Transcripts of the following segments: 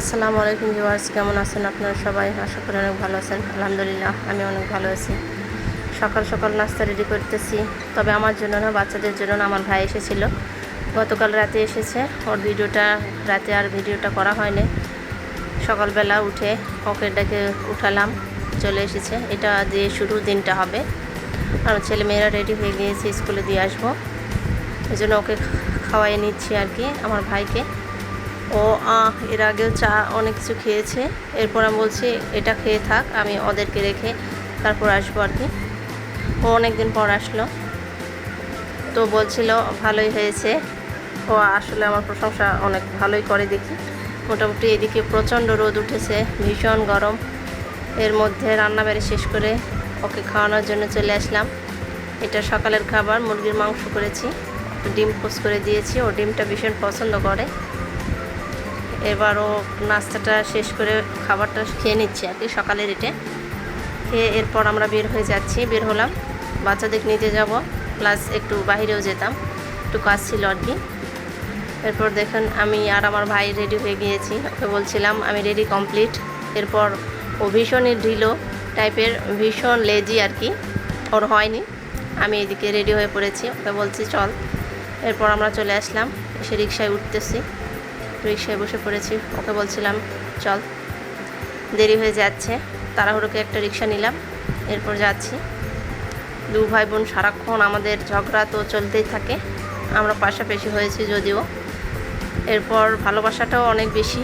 আসসালামু আলাইকুম ভিউয়ার্স, কেমন আছেন আপনারা সবাই? আশা করি অনেক ভালো আছেন। আলহামদুলিল্লাহ, আমি অনেক ভালো আছি। সকাল সকাল নাস্তা রেডি করতেছি। তবে আমার জন্য না, বাচ্চাদের জন্য না, আমার ভাই এসেছিল। গতকাল রাতে এসেছে। ওর ভিডিওটা, রাতে আর ভিডিওটা করা হয়নি। সকালবেলা উঠে ডেকে উঠালাম, চলে এসেছে। এটা দিয়ে শুরু দিনটা হবে। আর ছেলে মেয়েরা রেডি হয়ে গিয়েছে, স্কুলে দিয়ে আসব। এই জন্য ওকে খাওয়াই নিচ্ছি আর কি, আমার ভাইকে। ও আহ, এর আগেও চা অনেক কিছু খেয়েছে। এরপর আমি বলছি এটা খেয়ে থাক আমি ওদেরকে রেখে তারপর আসব আর কি। ও অনেক দিন পর আসলো। তো বলছিল ভালোই হয়েছে। ও আসলে আমার প্রশংসা অনেক ভালোই করে দেখি। মোটামুটি এদিকে প্রচণ্ড রোদ উঠেছে ভীষণ গরম। এর মধ্যে রান্না বাড়ি শেষ করে ওকে খাওয়ানোর জন্য চলে আসলাম। এটা সকালের খাবার মুরগির মাংস করেছি। ডিম পোস্ট করে দিয়েছি। ও ডিমটা ভীষণ পছন্দ করে। এবার ও নাস্তাটা শেষ করে খাবারটা খেয়ে নিচ্ছি আর কি, সকালের এটে। খেয়ে এরপর আমরা বের হয়ে যাচ্ছি, বের হলাম। বাচ্চাদের নিতে যাব, প্লাস একটু বাইরেও যেতাম, একটু কাজ ছিল আর কি। এরপর দেখেন আমি আর আমার ভাই রেডি হয়ে গিয়েছি, ওকে বলছিলাম, আমি রেডি কমপ্লিট এরপর ও ভীষণই ঢিলো টাইপের ভীষণ লেজি আর কি। ওর হয়নি, আমি এদিকে রেডি হয়ে পড়েছি, ওকে বলছি, চল। এরপর আমরা চলে আসলাম, এসে রিক্সায় উঠতেছি। রিক্সায় বসে পড়েছি। ওকে বলছিলাম, চল, দেরি হয়ে যাচ্ছে। তাড়াহুড়োকে একটা রিক্সা নিলাম, এরপর যাচ্ছি। দু ভাই বোন সারাক্ষণ আমাদের ঝগড়া তো চলতেই থাকে। আমরা পাশাপাশি হয়েছি যদিও। এরপর ভালোবাসাটাও অনেক বেশি।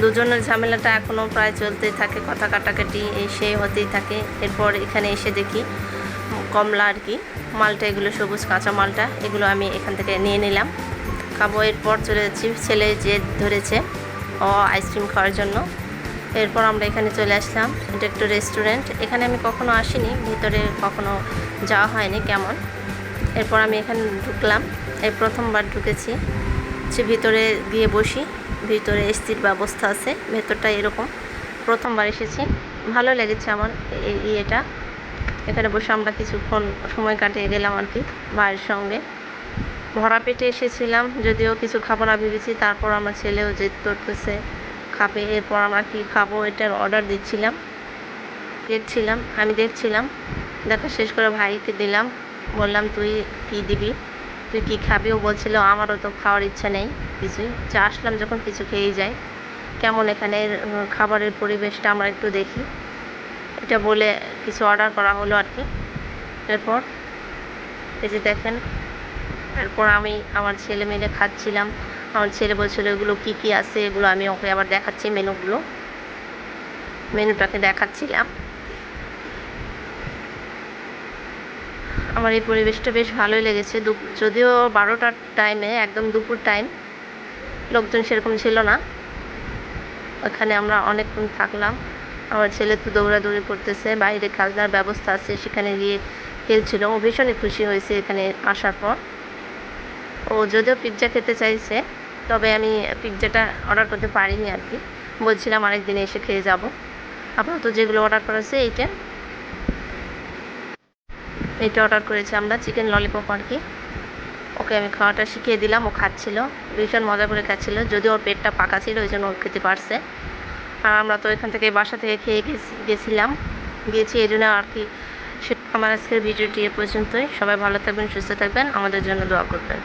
দুজনের ঝামেলাটা এখনও প্রায় চলতেই থাকে, কথা কাটাকাটি এই সেই হতেই থাকে। এরপর এখানে এসে দেখি কমলা আর কি, মালটা এগুলো সবুজ কাঁচা মালটা এগুলো আমি এখান থেকে নিয়ে নিলাম। খাব। এরপর চলে যাচ্ছি ছেলে যে ধরেছে, ও আইসক্রিম খাওয়ার জন্য। এরপর আমরা এখানে চলে আসলাম। এটা একটু রেস্টুরেন্ট। এখানে আমি কখনো আসিনি, ভিতরে কখনো যাওয়া হয়নি কেমন। এরপর আমি এখানে ঢুকলাম। এই প্রথমবার ঢুকেছি। সে ভিতরে গিয়ে বসি, ভিতরে এসির ব্যবস্থা আছে, ভেতরটা এরকম। প্রথমবার এসেছি। ভালো লেগেছে আমার এই ইয়েটা। এখানে বসে আমরা কিছুক্ষণ সময় কাটিয়ে গেলাম আর কি, ভাইয়ের সঙ্গে। ভরা পেটে এসেছিলাম যদিও কিছু খাব না ভেবেছি। তারপর আমার ছেলেও জেদ করতেছে খাবে এরপর আমরা কী খাব? এটার অর্ডার দিচ্ছিলাম। দেখছিলাম আমি দেখছিলাম। দেখা শেষ করে ভাইকে দিলাম। বললাম তুই কী দিবি? তুই কী খাবি? ও বলছিল আমারও তো খাওয়ার ইচ্ছা নেই কিছুই। যা আসলাম যখন কিছু খেয়েই যাই। কেমন এখানের উম, খাবারের পরিবেশটা আমরা একটু দেখি। এটা বলে কিছু অর্ডার করা হলো আর কি এরপর এই যে দেখেন এরপর আমি আমার ছেলে মেয়ে খাচ্ছিলাম। আমার ছেলে বলছিল, এগুলো কী কী আছে? এগুলো আমি ওকে আবার দেখাচ্ছি মেনুগুলো। মেনুটাকে দেখাচ্ছিলাম। আমার এই পরিবেশটা বেশ ভালোই লেগেছে। যদিও বারোটার টাইমে একদম দুপুর টাইম লোকজন সেরকম ছিল না। ওখানে আমরা অনেকক্ষণ থাকলাম। আমার ছেলে তো দৌড়াদৌড়ি করতেছে, বাইরে খেলনার ব্যবস্থা আছে, সেখানে গিয়ে খেলছিল। ও ভীষণই খুশি হয়েছে এখানে আসার পর। ও যদিও পিৎজা খেতে চাইছে, তবে আমি পিৎজাটা অর্ডার করতে পারিনি আর কি। বলছিলাম আরেকদিন এসে খেয়ে যাব। আপাতত যেগুলো অর্ডার করেছে এইটা। এটা অর্ডার করেছি আমরা চিকেন ললিপপ আর কি। ওকে আমি খাওয়াটা শিখিয়ে দিলাম, ও খাচ্ছিল, ভীষণ মজা করে খাচ্ছিল, যদিও ওর পেটটা পাকা ছিল, ওই জন্য ও খেতে পারছে। আর আমরা তো এখান থেকে বাসা থেকে খেয়ে গেছি- গেছিলাম। গিয়েছি এই জন্য আর কি। আমার আজকের ভিডিওটি এ পর্যন্তই। সবাই ভালো থাকবেন, সুস্থ থাকবেন। আমাদের জন্য দোয়া করবেন।